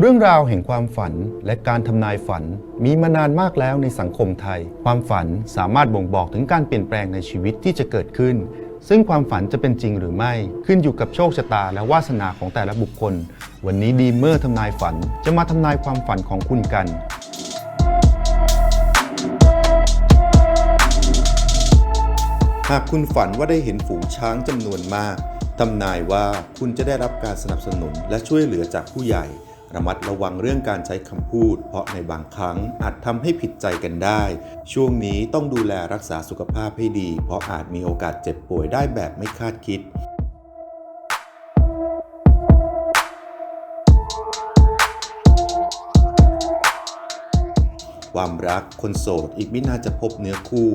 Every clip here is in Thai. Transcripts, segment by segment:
เรื่องราวแห่งความฝันและการทำนายฝันมีมานานมากแล้วในสังคมไทย ความฝันสามารถบ่งบอกถึงการเปลี่ยนแปลงในชีวิตที่จะเกิดขึ้น ซึ่งความฝันจะเป็นจริงหรือไม่ ขึ้นอยู่กับโชคชะตาและวาสนาของแต่ละบุคคล วันนี้ดีเมอร์ทำนายฝันจะมาทำนายความฝันของคุณกัน หากคุณฝันว่าได้เห็นฝูงช้างจำนวนมากทำนายว่าคุณจะได้รับการสนับสนุนและช่วยเหลือจากผู้ใหญ่ ระมัดระวังเรื่องการใช้คำพูด เพราะในบางครั้งอาจทำให้ผิดใจกันได้ ช่วงนี้ต้องดูแลรักษาสุขภาพให้ดี เพราะอาจมีโอกาสเจ็บป่วยได้แบบไม่คาดคิด ความรัก คนโสด อีกไม่น่าจะพบเนื้อคู่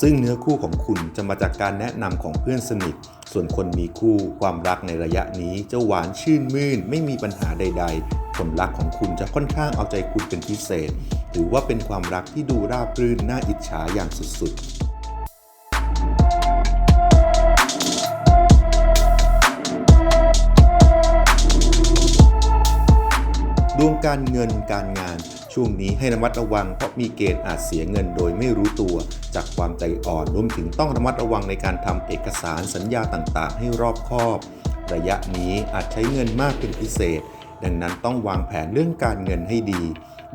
ซึ่งเนื้อคู่ของคุณจะมาจากการแนะนำของเพื่อนสนิท ส่วนคนมีคู่ความรักในระยะนี้จะหวานชื่นมื่น ไม่มีปัญหาใด ๆ ผลลักของคุณจะค่อนข้างเอาใจคุณเป็นพิเศษถือว่าเป็นความรักที่ดูราบรื่นน่าอิจฉาอย่างสุดๆดวงการเงินการงาน ช่วงนี้ให้ระมัดระวังเพราะมีเกณฑ์อาจเสียเงินโดยไม่รู้ตัว จากความใจอ่อนรวมถึงต้องระมัดระวังในการทำเอกสารสัญญาต่างๆ ให้รอบคอบ ระยะนี้อาจใช้เงินมากเป็นพิเศษ ดังนั้นต้องวางแผนเรื่องการเงินให้ดี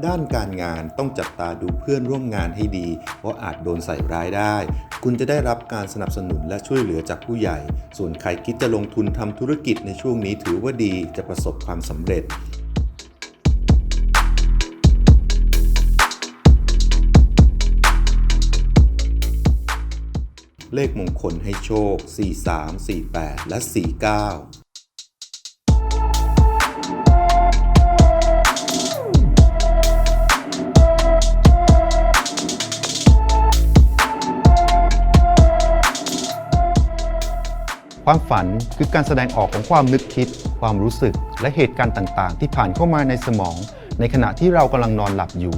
ด้านการงานต้องจับตาดูเพื่อนร่วมงานให้ดี เพราะอาจโดนใส่ร้ายได้ คุณจะได้รับการสนับสนุนและช่วยเหลือจากผู้ใหญ่ ส่วนใครคิดจะลงทุนทำธุรกิจในช่วงนี้ถือว่าดีจะประสบความสำเร็จ เลขมงคลให้โชค 43 48 และ 49ความฝันคือการแสดงออกของความนึกคิด ความรู้สึก และเหตุการณ์ต่าง ๆ ที่ผ่านเข้ามาในสมอง ในขณะที่เรากำลังนอนหลับอยู่